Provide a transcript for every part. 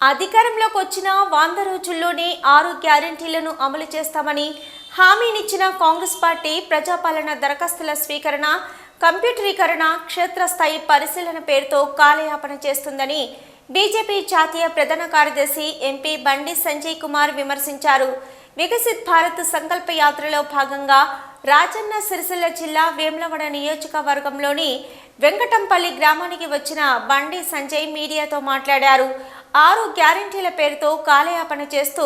అధికారంలోకి వచ్చిన వంద రోజుల్లోనే ఆరు గ్యారంటీలను అమలు చేస్తామని హామీనిచ్చిన కాంగ్రెస్ పార్టీ ప్రజాపాలన దరఖాస్తుల స్వీకరణ కంప్యూటరీకరణ క్షేత్రస్థాయి పరిశీలన పేరుతో కాలయాపన చేస్తుందని బీజేపీ జాతీయ ప్రధాన కార్యదర్శి ఎంపీ బండి సంజయ్ కుమార్ విమర్శించారు. వికసిత్ భారత్ సంకల్ప యాత్రలో భాగంగా రాజన్న సిరిసిల్ల జిల్లా వేములవాడ నియోజకవర్గంలోని వెంకటంపల్లి గ్రామానికి వచ్చిన బండి సంజయ్ మీడియాతో మాట్లాడారు. ఆరు గ్యారంటీల పేరుతో కాలయాపన చేస్తూ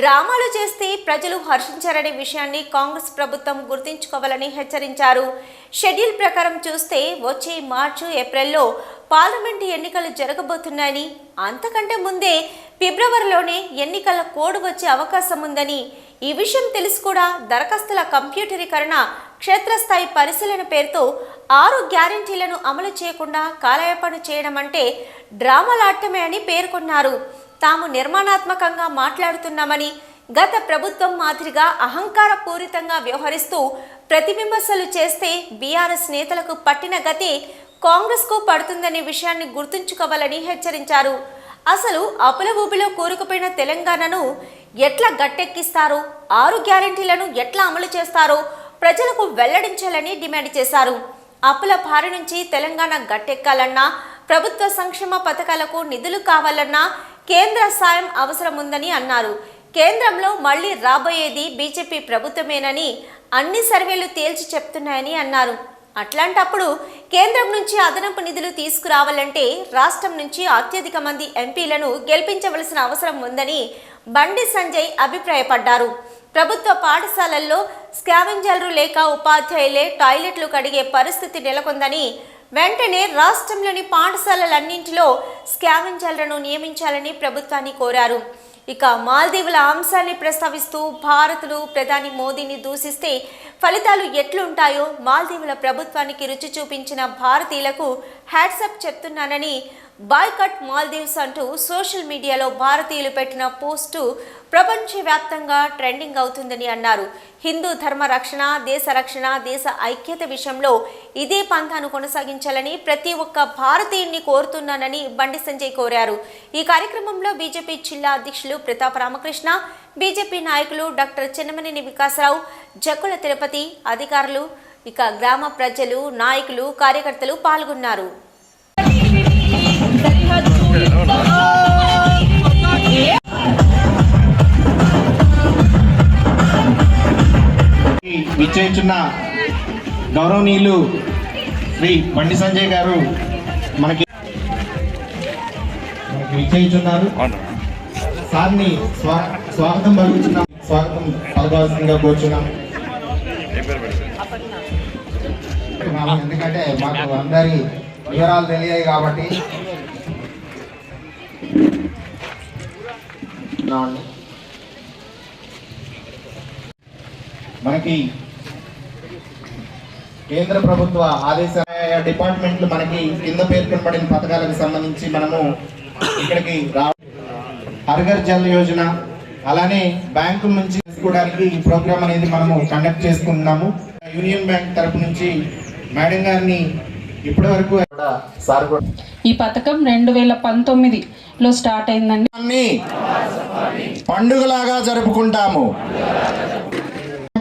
డ్రామాలు చేస్తే ప్రజలు హర్షించారనే విషయాన్ని కాంగ్రెస్ ప్రభుత్వం గుర్తుంచుకోవాలని హెచ్చరించారు. షెడ్యూల్ ప్రకారం చూస్తే వచ్చే మార్చి ఏప్రిల్లో పార్లమెంటు ఎన్నికలు జరగబోతున్నాయని అంతకంటే ముందే ఫిబ్రవరిలోనే ఎన్నికల కోడ్ వచ్చే అవకాశం ఉందని ఈ విషయం తెలిసి కూడా దరఖాస్తుల కంప్యూటరీకరణ క్షేత్రస్థాయి పరిశీలన పేరుతో ఆరు గ్యారంటీలను అమలు చేయకుండా కాలయాపన చేయడం అంటే డ్రామాలాట్టమే అని పేర్కొన్నారు. తాము నిర్మాణాత్మకంగా మాట్లాడుతున్నామని గత ప్రభుత్వం మాదిరిగా అహంకార పూరితంగా వ్యవహరిస్తూ ప్రతిబింబసలు చేస్తే బీఆర్ఎస్ నేతలకు పట్టిన గతి కాంగ్రెస్కు పడుతుందనే విషయాన్ని గుర్తుంచుకోవాలని హెచ్చరించారు. అసలు అప్పుల ఊబిలో కూరుకుపోయిన తెలంగాణను ఎట్లా గట్టెక్కిస్తారు? ఆరు గ్యారంటీలను ఎట్లా అమలు చేస్తారో? ప్రజలకు వెల్లడించాలని డిమాండ్ చేశారు. అప్పుల భారి నుంచి తెలంగాణ గట్టెక్కాలన్నా ప్రభుత్వ సంక్షేమ పథకాలకు నిధులు కావాలన్నా కేంద్ర సాయం అవసరం ఉందని అన్నారు. కేంద్రంలో మళ్ళీ రాబోయేది బీజేపీ ప్రభుత్వమేనని అన్ని సర్వేలు తేల్చి చెప్తున్నాయని అన్నారు. అట్లాంటప్పుడు కేంద్రం నుంచి అదనపు నిధులు తీసుకురావాలంటే రాష్ట్రం నుంచి అత్యధిక మంది ఎంపీలను గెలిపించవలసిన అవసరం ఉందని బండి సంజయ్ అభిప్రాయపడ్డారు. ప్రభుత్వ పాఠశాలల్లో స్కావెంజర్లు లేక ఉపాధ్యాయులే టాయిలెట్లు కడిగే పరిస్థితి నెలకొందని వెంటనే రాష్ట్రంలోని పాఠశాలలన్నింటిలో స్కావెంజర్లను నియమించాలని ప్రభుత్వాన్ని కోరారు. ఇక మాల్దీవుల అంశాన్ని ప్రస్తావిస్తూ భారతులు ప్రధాని మోదీని దూషిస్తే ఫలితాలు ఎట్లుంటాయో మాల్దీవుల ప్రభుత్వానికి రుచి చూపించిన భారతీయులకు హ్యాట్సప్ చెప్తున్నానని బాయ్కట్ మాల్దీవ్స్ అంటూ సోషల్ మీడియాలో భారతీయులు పెట్టిన పోస్టు ప్రపంచవ్యాప్తంగా ట్రెండింగ్ అవుతుందని అన్నారు. హిందూ ధర్మ రక్షణ దేశ రక్షణ దేశ ఐక్యత విషయంలో ఇదే పంథాను కొనసాగించాలని ప్రతి ఒక్క భారతీయుణ్ణి కోరుతున్నానని బండి సంజయ్ కోరారు. ఈ కార్యక్రమంలో బీజేపీ జిల్లా అధ్యక్షులు ప్రతాప్ రామకృష్ణ బీజేపీ నాయకులు డాక్టర్ చిన్నమనేని వికాసరావు జక్కుల తిరుపతి అధికారులు ఇక గ్రామ ప్రజలు నాయకులు కార్యకర్తలు పాల్గొన్నారు. విచ్చేస్తున్న గౌరవనీయులు శ్రీ బండి సంజయ్ గారు మనకి మనకి విచ్చేస్తున్నారు సార్ని స్వా స్వాగతం పలుకుతున్నాం స్వాగతం పలకాల్సిందిగా కోరుచున్నాం. ఎందుకంటే మాకు అందరి వివరాలు తెలియాయి కాబట్టి. మనకి కేంద్ర ప్రభుత్వ ఆదేశ డిపార్ట్మెంట్లు మనకి కింద పేర్కొనబడిన పథకాలకు సంబంధించి మనము ఇక్కడికి రా హర్ఘర్ జల్ యోజన అలానే బ్యాంకుల నుంచి తీసుకోవడానికి ఈ ప్రోగ్రామ్ అనేది మనము కండక్ట్ చేసుకుంటున్నాము. యూనియన్ బ్యాంక్ తరపు నుంచి మేడం గారిని ఇప్పటి వరకు సార్ ఈ పథకం రెండు వేల పంతొమ్మిదిలో స్టార్ట్ అయిందండి. పండుగలాగా జరుపుకుంటాము.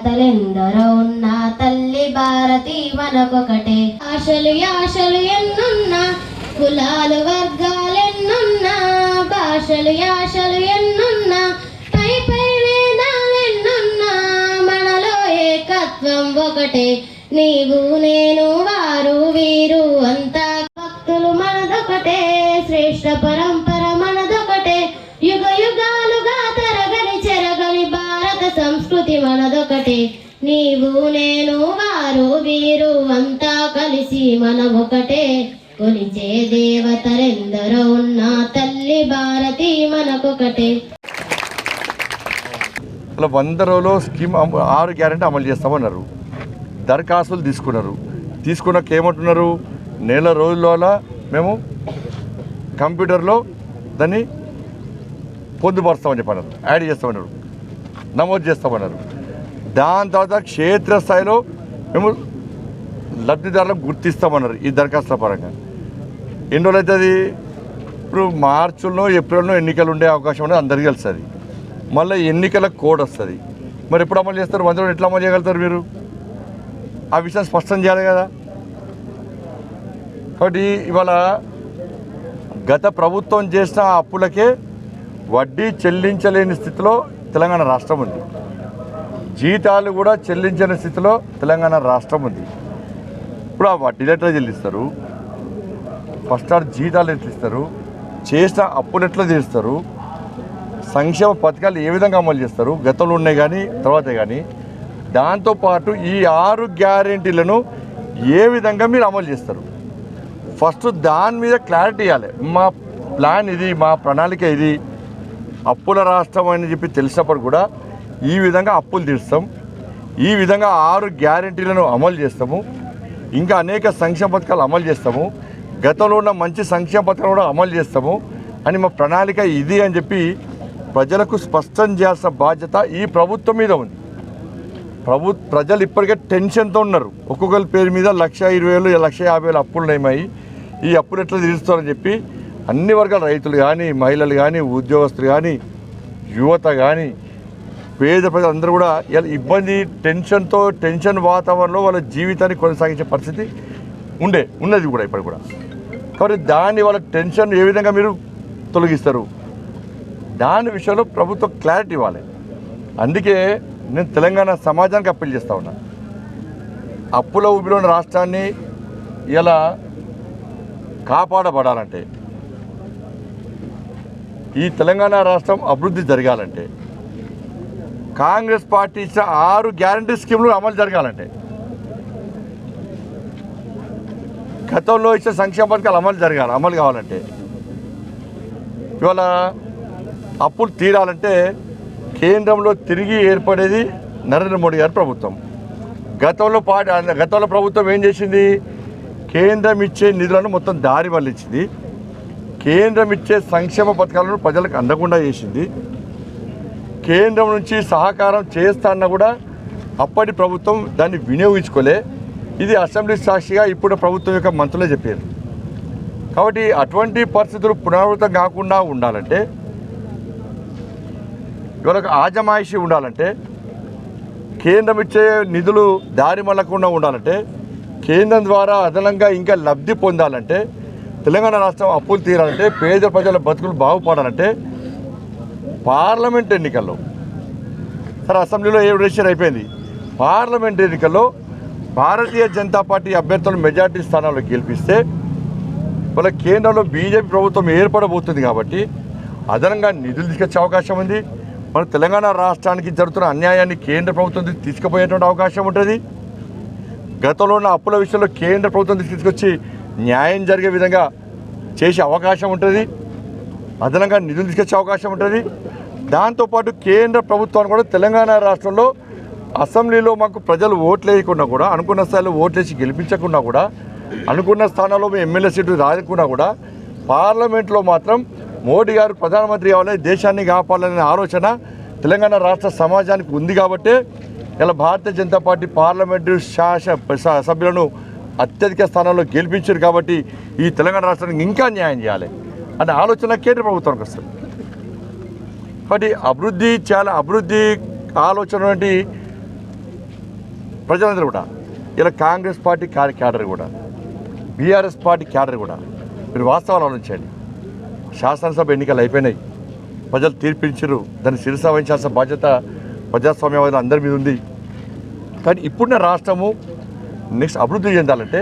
తలెందరో ఉన్న తల్లి భారతి మనకొకటే. ఆశలు యాశలు ఎన్నున్నా కులాలు వర్గాలెన్నున్నా భాషలు యాశలు ఎన్నున్నా పై పై వేదాలెన్నున్నా మనలో ఏకత్వం ఒకటే. నీవు నేను వారు వీరు అంతా భక్తులు మనదొకటే. శ్రేష్ట పరంపర శక్తి మనదొకటే. నీవు నేను వారు వీరు అంతా కలిసి మనం ఒకటే కొలిచే దేవతలెందరో ఉన్న తల్లి భారతి మనకొకటే. అలా వంద రోజులు స్కీమ్ ఆరు గ్యారెంటీ అమలు చేస్తామన్నారు. దరఖాస్తులు తీసుకున్నారు. తీసుకున్నాక ఏమంటున్నారు? నెల రోజుల మేము కంప్యూటర్లో దాన్ని పొందుపరుస్తామని చెప్పన్నారు. యాడ్ చేస్తామన్నారు. నమోదు చేస్తామన్నారు. దాని తర్వాత క్షేత్రస్థాయిలో మేము లబ్ధిదారులకు గుర్తిస్తామన్నారు ఈ దరఖాస్తుల పరంగా. ఎన్ని రోజులు అవుతుంది? ఇప్పుడు మార్చిలో ఏప్రిల్లో ఎన్నికలు ఉండే అవకాశం అనేది అందరికీ తెలుస్తుంది. మళ్ళీ ఎన్నికల కోడ్ వస్తుంది. మరి ఎప్పుడు అమలు చేస్తారు? వంద ఎట్లా అమలు చేయగలుగుతారు మీరు? ఆ విషయం స్పష్టం చేయాలి కదా? కాబట్టి ఇవాళ గత ప్రభుత్వం చేసిన అప్పులకే వడ్డీ చెల్లించలేని స్థితిలో తెలంగాణ రాష్ట్రం ఉంది. జీతాలు కూడా చెల్లించని స్థితిలో తెలంగాణ రాష్ట్రం ఉంది. ఇప్పుడు ఆ వడ్డీలు ఎట్లా చెల్లిస్తారు? ఫస్ట్ ఆర్ జీతాలు ఎట్లా ఇస్తారు? చేసిన అప్పులు ఎట్లా చేస్తారు సంక్షేమ పథకాలు ఏ విధంగా అమలు చేస్తారు? గతంలో ఉన్నాయి కానీ తర్వాతే కానీ. దాంతోపాటు ఈ ఆరు గ్యారెంటీలను ఏ విధంగా మీరు అమలు చేస్తారు? ఫస్ట్ దాని మీద క్లారిటీ ఇవ్వాలి. మా ప్లాన్ ఇది మా ప్రణాళిక ఇది. అప్పుల రాష్ట్రం అని చెప్పి తెలిసినప్పుడు కూడా ఈ విధంగా అప్పులు తీరుస్తాం. ఈ విధంగా ఆరు గ్యారెంటీలను అమలు చేస్తాము. ఇంకా అనేక సంక్షేమ పథకాలు అమలు చేస్తాము. గతంలో ఉన్న మంచి సంక్షేమ పథకాలు కూడా అమలు చేస్తాము. అని మా ప్రణాళిక ఇది అని చెప్పి ప్రజలకు స్పష్టం చేయాల్సిన బాధ్యత ఈ ప్రభుత్వం మీద ఉంది. ప్రభు ప్రజలు ఇప్పటికే టెన్షన్తో ఉన్నారు. ఒక్కొక్కరి పేరు మీద లక్ష ఇరవై వేలు లక్ష యాభై వేలు అప్పులు ఉన్నాయి ఈ అప్పులు ఎట్లా తీరుస్తారని చెప్పి అన్ని వర్గాల రైతులు కానీ మహిళలు కానీ ఉద్యోగస్తులు కానీ యువత కానీ పేద ప్రజలందరూ కూడా ఇలా ఇబ్బంది టెన్షన్తో టెన్షన్ వాతావరణంలో వాళ్ళ జీవితాన్ని కొనసాగించే పరిస్థితి ఉండే ఉన్నది కూడా ఇప్పుడు కూడా. కాబట్టి దాన్ని వాళ్ళ టెన్షన్ ఏ విధంగా మీరు తొలగిస్తారు? దాని విషయంలో ప్రభుత్వం క్లారిటీ ఇవ్వాలి. అందుకే నేను తెలంగాణ సమాజానికి అప్పీల్ చేస్తా ఉన్నా. అప్పుల ఊపిలో ఉన్న రాష్ట్రాన్ని ఇలా కాపాడబడాలంటే ఈ తెలంగాణ రాష్ట్రం అభివృద్ధి జరగాలంటే కాంగ్రెస్ పార్టీ ఇచ్చిన ఆరు గ్యారంటీ స్కీములు అమలు జరగాలంటే గతంలో ఇచ్చిన సంక్షేమ పథకాలు అమలు జరగాలి అమలు కావాలంటే. ఇవాళ అప్పులు తీరాలంటే కేంద్రంలో తిరిగి ఏర్పడేది నరేంద్ర మోడీ గారి ప్రభుత్వం. గతంలో పార్టీ గతంలో ప్రభుత్వం ఏం చేసింది? కేంద్రం ఇచ్చే నిధులను మొత్తం దారి మళ్ళించింది కేంద్రం ఇచ్చే సంక్షేమ పథకాలను ప్రజలకు అందకుండా చేసింది. కేంద్రం నుంచి సహకారం చేస్తాన్న కూడా అప్పటి ప్రభుత్వం దాన్ని వినియోగించుకోలే. ఇది అసెంబ్లీ సాక్షిగా ఇప్పుడు ప్రభుత్వం యొక్క మంత్రులే చెప్పారు. కాబట్టి అటువంటి పరిస్థితులు పునరావృతం కాకుండా ఉండాలంటే ఇవాళ ఆజమాయిషి ఉండాలంటే కేంద్రం ఇచ్చే నిధులు దారి మళ్ళకుండా ఉండాలంటే కేంద్రం ద్వారా అదనంగా ఇంకా లబ్ధి పొందాలంటే తెలంగాణ రాష్ట్రం అప్పులు తీరాలంటే పేద ప్రజల బతుకులు బాగుపడాలంటే పార్లమెంట్ ఎన్నికల్లో సరే అసెంబ్లీలో ఏ రిజిస్టర్ అయిపోయింది? పార్లమెంట్ ఎన్నికల్లో భారతీయ జనతా పార్టీ అభ్యర్థులను మెజార్టీ స్థానాల్లో గెలిపిస్తే వాళ్ళ కేంద్రంలో బీజేపీ ప్రభుత్వం ఏర్పడబోతుంది కాబట్టి అదనంగా నిధులు తీసుకొచ్చే అవకాశం ఉంది. మన తెలంగాణ రాష్ట్రానికి జరుగుతున్న అన్యాయాన్ని కేంద్ర ప్రభుత్వం తీసుకుపోయేటువంటి అవకాశం ఉంటుంది. గతంలో ఉన్న అప్పుల విషయంలో కేంద్ర ప్రభుత్వం తీసుకొచ్చి న్యాయం జరిగే విధంగా చేసే అవకాశం ఉంటుంది. అదనంగా నిధులు తీసుకొచ్చే అవకాశం ఉంటుంది. దాంతోపాటు కేంద్ర ప్రభుత్వాన్ని కూడా తెలంగాణ రాష్ట్రంలో అసెంబ్లీలో మాకు ప్రజలు ఓట్లు వేయకుండా కూడా అనుకున్న స్థాయిలో ఓట్లు వేసి గెలిపించకుండా కూడా అనుకున్న స్థానాల్లో మేము ఎమ్మెల్యే సీట్లు రాకుండా కూడా పార్లమెంట్లో మాత్రం మోడీ గారు ప్రధానమంత్రి కావాలని దేశాన్ని కాపాడాలనే ఆలోచన తెలంగాణ రాష్ట్ర సమాజానికి ఉంది కాబట్టే ఇలా భారతీయ జనతా పార్టీ పార్లమెంటు శాసన స- సభ్యులను అత్యధిక స్థానంలో గెలిపించారు కాబట్టి ఈ తెలంగాణ రాష్ట్రానికి ఇంకా న్యాయం చేయాలి అనే ఆలోచన కేంద్ర ప్రభుత్వానికి వస్తుంది. కాబట్టి అభివృద్ధి చాలా అభివృద్ధి ఆలోచన వంటి ప్రజలందరూ కూడా ఇలా కాంగ్రెస్ పార్టీ క్యా- క్యాడర్ కూడా బీఆర్ఎస్ పార్టీ క్యాడర్ కూడా మీరు వాస్తవాలు ఆలోచించండి. శాసనసభ ఎన్నికలు అయిపోయినాయి. ప్రజలు తీర్పించరు దాన్ని శిరస వహించాల్సిన బాధ్యత ప్రజాస్వామ్యవాదులు అందరి మీద ఉంది. కానీ ఇప్పుడున్న రాష్ట్రము నెక్స్ట్ అభివృద్ధి చెందాలంటే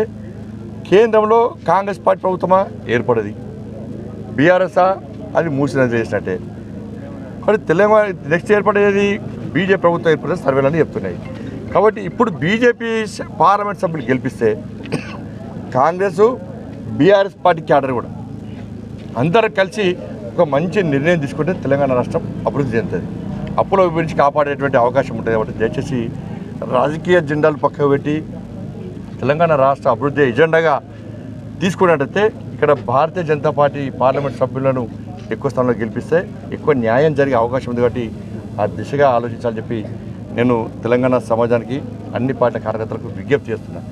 కేంద్రంలో కాంగ్రెస్ పార్టీ ప్రభుత్వమా ఏర్పడది? బీఆర్ఎస్ఆ అది మూసిన చేసినట్టే. కానీ తెలంగాణ నెక్స్ట్ ఏర్పడేది? బీజేపీ ప్రభుత్వం ఏర్పడే సర్వేలని చెప్తున్నాయి. కాబట్టి ఇప్పుడు బీజేపీ పార్లమెంట్ సభ్యులు గెలిపిస్తే కాంగ్రెస్ బీఆర్ఎస్ పార్టీ క్యాడర్ కూడా అందరూ కలిసి ఒక మంచి నిర్ణయం తీసుకుంటే తెలంగాణ రాష్ట్రం అభివృద్ధి చెందుతుంది. అప్పుల గురించి కాపాడేటువంటి అవకాశం ఉంటుంది కాబట్టి దయచేసి రాజకీయ జెండాలు పక్కకు పెట్టి తెలంగాణ రాష్ట్ర అభివృద్ధి ఎజెండాగా తీసుకున్నట్టయితే ఇక్కడ భారతీయ జనతా పార్టీ పార్లమెంట్ సభ్యులను ఎక్కువ స్థానంలో గెలిపిస్తే ఎక్కువ న్యాయం జరిగే అవకాశం ఉంది కాబట్టి ఆ దిశగా ఆలోచించాలని చెప్పి నేను తెలంగాణ సమాజానికి అన్ని పార్టీల కార్యకర్తలకు విజ్ఞప్తి చేస్తున్నాను